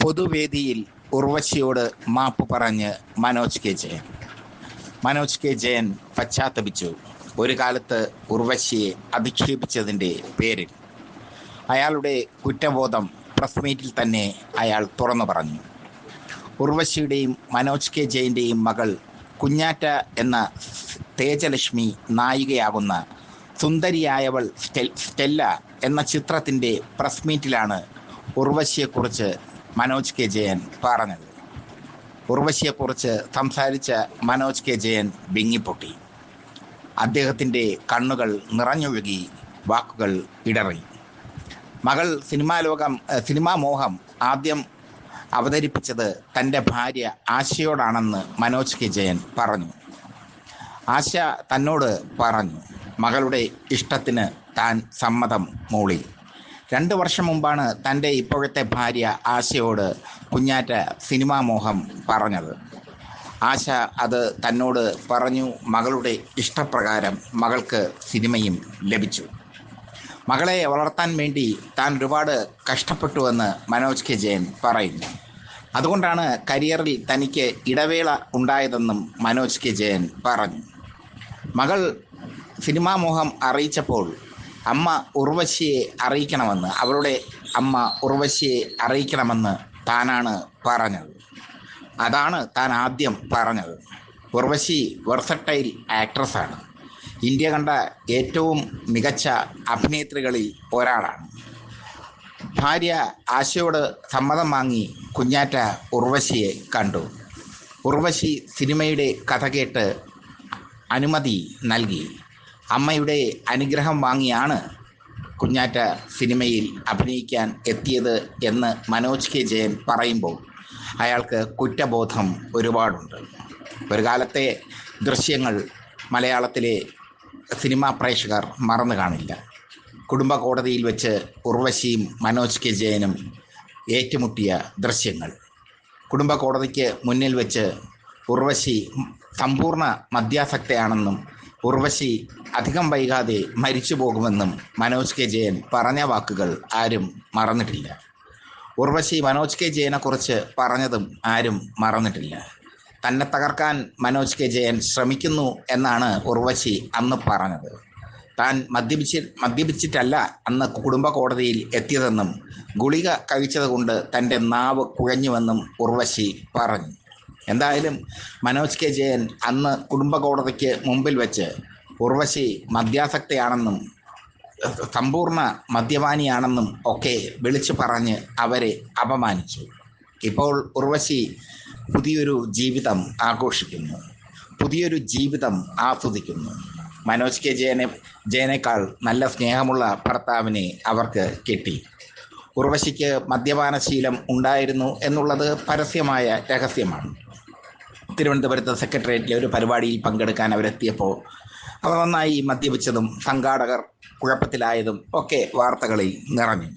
പൊതുവേദിയിൽ ഉർവശിയോട് മാപ്പ് പറഞ്ഞ് മനോജ് കെ ജയൻ. മനോജ് കെ ജയൻ പശ്ചാത്തപിച്ചു. ഒരു കാലത്ത് ഉർവശിയെ അധിക്ഷേപിച്ചതിന്റെ പേരിൽ. അയാളുടെ കുറ്റബോധം പ്രസ് മീറ്റിൽ തന്നെ അയാൾ തുറന്നു പറഞ്ഞു. ഉർവശിയുടെയും മനോജ് കെ ജയന്റെയും മകൾ കുഞ്ഞാറ്റ എന്ന തേജലക്ഷ്മി നായികയാകുന്ന സുന്ദരിയായവൾ സ്റ്റെല്ല എന്ന ചിത്രത്തിന്റെ പ്രസ് മീറ്റിലാണ് ഉർവശിയെക്കുറിച്ച് മനോജ് കെ ജയൻ പറഞ്ഞത് ഉർവശിയെക്കുറിച്ച് സംസാരിച്ച മനോജ് കെ ജയൻ വിങ്ങിപ്പൊട്ടി. അദ്ദേഹത്തിന്റെ കണ്ണുകൾ നിറഞ്ഞൊഴുകി വാക്കുകൾ ഇടറി. മകൾ സിനിമാ ലോകം സിനിമാ മോഹം ആദ്യം അവതരിപ്പിച്ചത് തന്റെ ഭാര്യ ആശയോടാണെന്ന് മനോജ് കെ ജയൻ പറഞ്ഞു. ആശ തന്നോട് പറഞ്ഞു മകളുടെ ഇഷ്ടത്തിന് താൻ സമ്മതം മൂളി. രണ്ട് വർഷം മുമ്പാണ് തന്റെ ഇപ്പോഴത്തെ ഭാര്യ ആശയോട് കുഞ്ഞാറ്റ സിനിമാ മോഹം പറഞ്ഞത്. ആശ അത് തന്നോട് പറഞ്ഞു മകളുടെ ഇഷ്ടപ്രകാരം മകൾക്ക് സിനിമയും ലഭിച്ചു. മകളെ വളർത്താൻ വേണ്ടി താൻ ഒരുപാട് കഷ്ടപ്പെട്ടുവെന്ന് മനോജ് കെ ജയൻ പറയുന്നു. അതുകൊണ്ടാണ് കരിയറിൽ തനിക്ക് ഇടവേള ഉണ്ടായതെന്നും മനോജ് കെ ജയൻ പറഞ്ഞു. മകൾ സിനിമാമോഹം അറിയിച്ചപ്പോൾ അമ്മ ഉർവശിയെ അറിയിക്കണമെന്ന് അവളുടെ അമ്മ ഉർവശിയെ അറിയിക്കണമെന്ന് താനാണ് പറഞ്ഞത്. അതാണ് താൻ ആദ്യം പറഞ്ഞത്. ഉർവശി വെർസട്ടൈൽ ആക്ട്രസ്സാണ്. ഇന്ത്യ കണ്ട ഏറ്റവും മികച്ച അഭിനേത്രികളിൽ ഒരാളാണ്. ഭാര്യ ആശയോട് സമ്മതം വാങ്ങി കുഞ്ഞാറ്റ ഉർവശിയെ കണ്ടു. ഉർവശി സിനിമയുടെ കഥ കേട്ട് അനുമതി നൽകി. അമ്മയുടെ അനുഗ്രഹം വാങ്ങിയാണ് കുഞ്ഞാറ്റ സിനിമയിൽ അഭിനയിക്കാൻ എത്തിയത് എന്ന് മനോജ് കെ ജയൻ പറയുമ്പോൾ അയാൾക്ക് കുറ്റബോധം ഒരുപാടുണ്ട്. ഒരു കാലത്തെ ദൃശ്യങ്ങൾ മലയാളത്തിലെ സിനിമാ പ്രേക്ഷകർ മറന്നു കാണില്ല. കുടുംബ കോടതിയിൽ വെച്ച് ഉർവശിയും മനോജ് കെ ജയനും ഏറ്റുമുട്ടിയ ദൃശ്യങ്ങൾ. കുടുംബ കോടതിക്ക് മുന്നിൽ വെച്ച് ഉർവശി സമ്പൂർണ മദ്യാസക്തയാണെന്നും ഉർവശി അധികം വൈകാതെ മരിച്ചു പോകുമെന്നും മനോജ് കെ. ജയൻ പറഞ്ഞ വാക്കുകൾ ആരും മറന്നിട്ടില്ല. ഉർവശി മനോജ് കെ. ജയനെക്കുറിച്ച് പറഞ്ഞതും ആരും മറന്നിട്ടില്ല. തന്നെ തകർക്കാൻ മനോജ് കെ. ജയൻ ശ്രമിക്കുന്നു എന്നാണ് ഉർവശി അന്ന് പറഞ്ഞത്. താൻ മദ്യപിച്ച് മദ്യപിച്ചിട്ടല്ല അന്ന് കുടുംബ കോടതിയിൽ എത്തിയതെന്നും ഗുളിക കഴിച്ചതുകൊണ്ട് തന്റെ നാവ് കുഴഞ്ഞുവെന്നും ഉർവശി പറഞ്ഞു. എന്തായാലും മനോജ് കെ ജയൻ അന്ന് കുടുംബ കോടതിക്ക് മുമ്പിൽ വെച്ച് ഉർവശി മദ്യാസക്തയാണെന്നും സമ്പൂർണ മദ്യപാനിയാണെന്നും ഒക്കെ വിളിച്ചു പറഞ്ഞ് അവരെ അപമാനിച്ചു. ഇപ്പോൾ ഉർവശി പുതിയൊരു ജീവിതം ആഘോഷിക്കുന്നു പുതിയൊരു ജീവിതം ആസ്വദിക്കുന്നു. മനോജ് കെ ജയനെ ജയനേക്കാൾ നല്ല സ്നേഹമുള്ള ഭർത്താവിനെ അവർക്ക് കിട്ടി. ഉർവശിക്ക് മദ്യപാനശീലം ഉണ്ടായിരുന്നു എന്നുള്ളത് പരസ്യമായ രഹസ്യമാണ്. തിരുവനന്തപുരത്ത് സെക്രട്ടേറിയറ്റിലെ ഒരു പരിപാടിയിൽ പങ്കെടുക്കാൻ അവരെത്തിയപ്പോൾ അവർ നന്നായി മദ്യപിച്ചതും സംഘാടകർ കുഴപ്പത്തിലായതും ഒക്കെ വാർത്തകളിൽ നിറഞ്ഞു.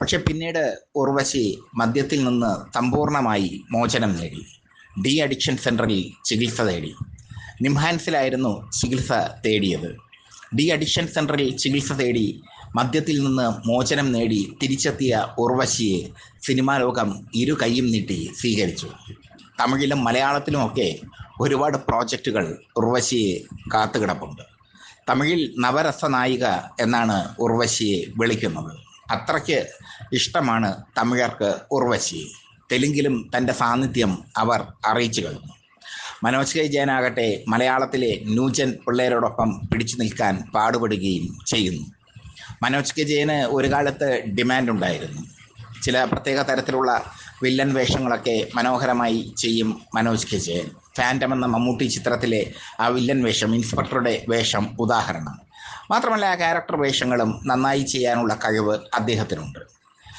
പക്ഷെ പിന്നീട് ഉർവശി മദ്യത്തിൽ നിന്ന് സമ്പൂർണമായി മോചനം നേടി. ഡി അഡിക്ഷൻ സെന്ററിൽ ചികിത്സ തേടി. നിംഹാൻസിലായിരുന്നു ചികിത്സ തേടിയത്. ഡി അഡിക്ഷൻ സെന്ററിൽ ചികിത്സ തേടി മദ്യത്തിൽ നിന്ന് മോചനം നേടി തിരിച്ചെത്തിയ ഉർവശിയെ സിനിമാ ലോകം ഇരു കൈയും നീട്ടി സ്വീകരിച്ചു. തമിഴിലും മലയാളത്തിലുമൊക്കെ ഒരുപാട് പ്രോജക്റ്റുകൾ ഉർവശിയെ കാത്തുകിടപ്പുണ്ട്. തമിഴിൽ നവരസ നായിക എന്നാണ് ഉർവശിയെ വിളിക്കുന്നത്. അത്രയ്ക്ക് ഇഷ്ടമാണ് തമിഴർക്ക് ഉർവശി. തെലുങ്കിലും തന്റെ സാന്നിധ്യം അവർ അറിയിച്ചു കഴിഞ്ഞു. മനോജ് കെ ജയനാകട്ടെ മലയാളത്തിലെ ന്യൂജൻ പിള്ളേരോടൊപ്പം പിടിച്ചു നിൽക്കാൻ പാടുപെടുകയും ചെയ്യുന്നു. മനോജ് കെ ജയന് ഒരു കാലത്ത് ഡിമാൻഡ് ഉണ്ടായിരുന്നു ചില പ്രത്യേക തരത്തിലുള്ള വില്ലൻ വേഷങ്ങളൊക്കെ മനോഹരമായി ചെയ്യും മനോജ് കെ ജയൻ. ഫാന്റം എന്ന മമ്മൂട്ടി ചിത്രത്തിലെ ആ വില്ലൻ വേഷം ഇൻസ്പെക്ടറുടെ വേഷം ഉദാഹരണം മാത്രമല്ല ആ ക്യാരക്ടർ വേഷങ്ങളും നന്നായി ചെയ്യാനുള്ള കഴിവ് അദ്ദേഹത്തിനുണ്ട്.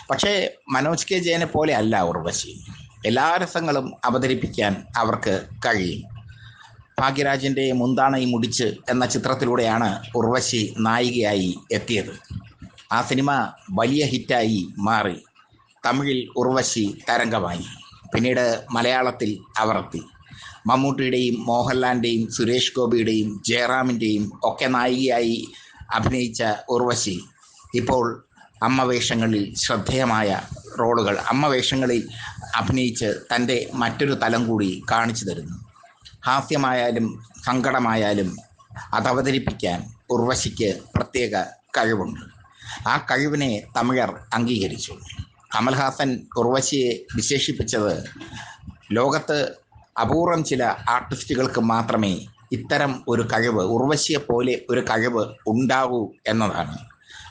പക്ഷേ മനോജ് കെ ജയനെ പോലെ അല്ല ഉർവശി. എല്ലാ രസങ്ങളും അവതരിപ്പിക്കാൻ അവർക്ക് കഴിയും. ഭാഗ്യരാജിന്റെ മുന്താണയി മുടിച്ച് എന്ന ചിത്രത്തിലൂടെയാണ് ഉർവശി നായികയായി എത്തിയത്. ആ സിനിമ വലിയ ഹിറ്റായി മാറി. തമിഴിൽ ഉർവശി തരംഗമായി. പിന്നീട് മലയാളത്തിൽ അവർത്തി. മമ്മൂട്ടിയുടെയും മോഹൻലാലിന്റെയും സുരേഷ് ഗോപിയുടെയും ജയറാമിന്റെയും ഒക്കെ നായികയായി അഭിനയിച്ച ഉർവശി ഇപ്പോൾ അമ്മവേഷങ്ങളിൽ ശ്രദ്ധേയമായ റോളുകൾ അമ്മവേഷങ്ങളിൽ അഭിനയിച്ച് തന്റെ മറ്റൊരു തലം കൂടി കാണിച്ചു തരുന്നു. ഹാസ്യമായാലും സങ്കടമായാലും അതവതരിപ്പിക്കാൻ ഉർവശിക്ക് പ്രത്യേക കഴിവുണ്ട്. ആ കഴിവിനെ തമിഴർ അംഗീകരിച്ചു. കമൽഹാസൻ ഉർവശിയെ വിശേഷിപ്പിച്ചത് ലോകത്ത് അപൂർവം ചില ആർട്ടിസ്റ്റുകൾക്ക് മാത്രമേ ഇത്തരം ഒരു കഴിവ് ഉർവശിയെ പോലെ ഒരു കഴിവ് ഉണ്ടാകൂ എന്നതാണ്.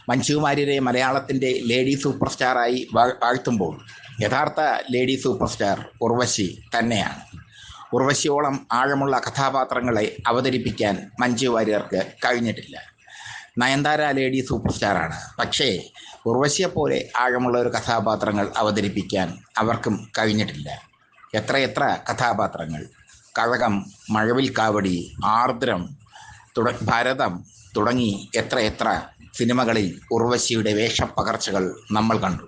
മഞ്ജുമാര്യരെ മലയാളത്തിന്റെ ലേഡി സൂപ്പർ സ്റ്റാറായി വാഴ്ത്തുമ്പോൾ യഥാർത്ഥ ലേഡി സൂപ്പർ സ്റ്റാർ ഉർവശി തന്നെയാണ്. ഉർവശിയോളം ആഴമുള്ള കഥാപാത്രങ്ങളെ അവതരിപ്പിക്കാൻ മഞ്ജു വാര്യർക്ക് കഴിഞ്ഞിട്ടില്ല. നയൻതാര ലേഡി സൂപ്പർ സ്റ്റാറാണ് പക്ഷേ ഉർവശിയെപ്പോലെ ആഴമുള്ള ഒരു കഥാപാത്രങ്ങൾ അവതരിപ്പിക്കാൻ അവർക്കും കഴിഞ്ഞിട്ടില്ല. എത്രയെത്ര കഥാപാത്രങ്ങൾ. കഴകം മഴവിൽ കാവടി ആർദ്രം തുട ഭരതം തുടങ്ങി എത്രയെത്ര സിനിമകളിൽ ഉർവശിയുടെ വേഷപ്പകർച്ചകൾ നമ്മൾ കണ്ടു.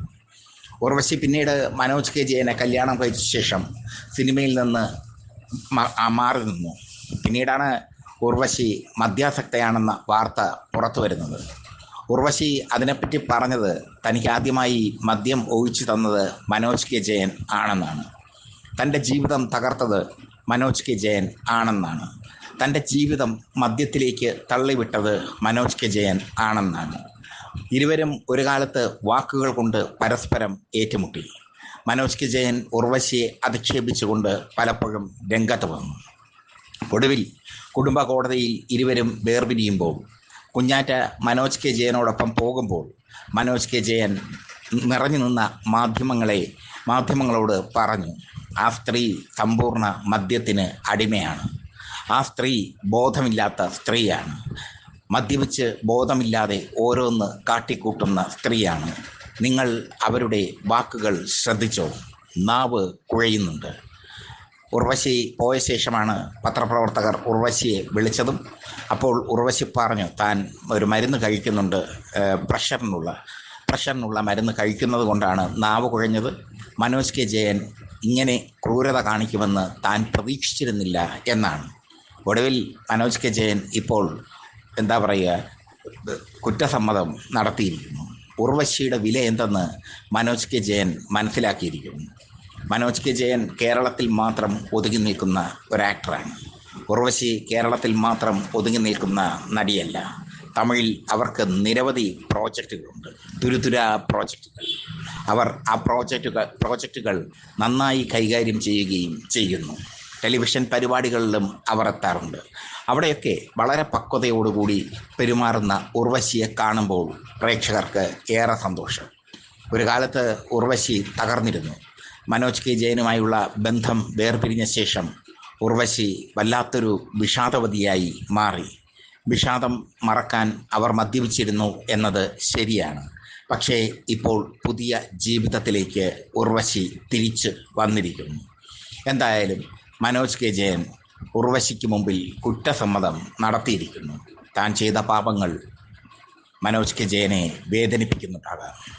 ഉർവശി പിന്നീട് മനോജ് കെ ജയനെ കല്യാണം കഴിച്ച ശേഷം സിനിമയിൽ നിന്ന് മാറി നിന്നു. പിന്നീടാണ് ഉർവശി മദ്യാസക്തയാണെന്ന വാർത്ത പുറത്തു വരുന്നത്. ഉർവശി അതിനെപ്പറ്റി പറഞ്ഞത് തനിക്ക് ആദ്യമായി മദ്യം ഒഴിച്ചു തന്നത് മനോജ് കെ ജയൻ ആണെന്നാണ്. തന്റെ ജീവിതം തകർത്തത് മനോജ് കെ ജയൻ ആണെന്നാണ്. തന്റെ ജീവിതം മദ്യത്തിലേക്ക് തള്ളിവിട്ടത് മനോജ് കെ ജയൻ ആണെന്നാണ്. ഇരുവരും ഒരു കാലത്ത് വാക്കുകൾ കൊണ്ട് പരസ്പരം ഏറ്റുമുട്ടി. മനോജ് കെ ജയൻ ഉർവശിയെ അധിക്ഷേപിച്ചുകൊണ്ട് പലപ്പോഴും രംഗത്ത് വന്നു. ഒടുവിൽ കുടുംബ കോടതിയിൽ ഇരുവരും വേർപിരിയുമ്പോൾ കുഞ്ഞാറ്റ മനോജ് കെ ജയനോടൊപ്പം പോകുമ്പോൾ മനോജ് കെ ജയൻ നിറഞ്ഞു നിന്ന മാധ്യമങ്ങളെ മാധ്യമങ്ങളോട് പറഞ്ഞു ആ സ്ത്രീ സമ്പൂർണ മദ്യത്തിന് അടിമയാണ്. ആ സ്ത്രീ ബോധമില്ലാത്ത സ്ത്രീയാണ്. മദ്യപിച്ച് ബോധമില്ലാതെ ഓരോന്ന് കാട്ടിക്കൂട്ടുന്ന സ്ത്രീയാണ്. നിങ്ങൾ അവരുടെ വാക്കുകൾ ശ്രദ്ധിച്ചോ? നാവ് കുഴയുന്നുണ്ട്. ഉർവശി പോയ ശേഷമാണ് പത്രപ്രവർത്തകർ ഉർവശിയെ വിളിച്ചതും. അപ്പോൾ ഉർവശി പറഞ്ഞു താൻ ഒരു മരുന്ന് കഴിക്കുന്നുണ്ട്. പ്രഷറിനുള്ള പ്രഷറിനുള്ള മരുന്ന് കഴിക്കുന്നത് കൊണ്ടാണ് നാവ് കുഴഞ്ഞത്. മനോജ് കെ. ജയൻ ഇങ്ങനെ ക്രൂരത കാണിക്കുമെന്ന് താൻ പ്രതീക്ഷിച്ചിരുന്നില്ല എന്നാണ്. ഒടുവിൽ മനോജ് കെ. ജയൻ ഇപ്പോൾ എന്താ പറയുക കുറ്റസമ്മതം നടത്തിയിരിക്കുന്നു ഉർവശിയുടെ വില എന്തെന്ന് മനോജ് കെ. ജയൻ മനസ്സിലാക്കിയിരിക്കുന്നു. മനോജ് കെ ജയൻ കേരളത്തിൽ മാത്രം ഒതുങ്ങി നിൽക്കുന്ന ഒരു ആക്ടറാണ് ഉർവശി കേരളത്തിൽ മാത്രം ഒതുങ്ങി നിൽക്കുന്ന നടിയല്ല. തമിഴിൽ അവർക്ക് നിരവധി പ്രോജക്റ്റുകളുണ്ട്. തുരുതുര പ്രോജക്റ്റുകൾ. അവർ ആ പ്രോജക്റ്റുകൾ പ്രോജക്റ്റുകൾ നന്നായി കൈകാര്യം ചെയ്യുകയും ചെയ്യുന്നു. ടെലിവിഷൻ പരിപാടികളിലും അവർ എത്താറുണ്ട്. അവിടെയൊക്കെ വളരെ പക്വതയോടുകൂടി പെരുമാറുന്ന ഉർവശിയെ കാണുമ്പോൾ പ്രേക്ഷകർക്ക് ഏറെ സന്തോഷം. ഒരു കാലത്ത് ഉർവശി തകർന്നിരുന്നു. മനോജ് കെ ജയനുമായുള്ള ബന്ധം വേർപിരിഞ്ഞ ശേഷം ഉർവശി വല്ലാത്തൊരു വിഷാദവതിയായി മാറി. വിഷാദം മറക്കാൻ അവർ മദ്യപിച്ചിരുന്നു എന്നത് ശരിയാണ്. പക്ഷേ ഇപ്പോൾ പുതിയ ജീവിതത്തിലേക്ക് ഉർവശി തിരിച്ച് വന്നിരിക്കുന്നു. എന്തായാലും മനോജ് കെ ജയൻ ഉർവശിക്ക് മുമ്പിൽ കുറ്റസമ്മതം നടത്തിയിരിക്കുന്നു. താൻ ചെയ്ത പാപങ്ങൾ മനോജ് കെ ജയനെ വേദനിപ്പിക്കുന്നുണ്ടാകാം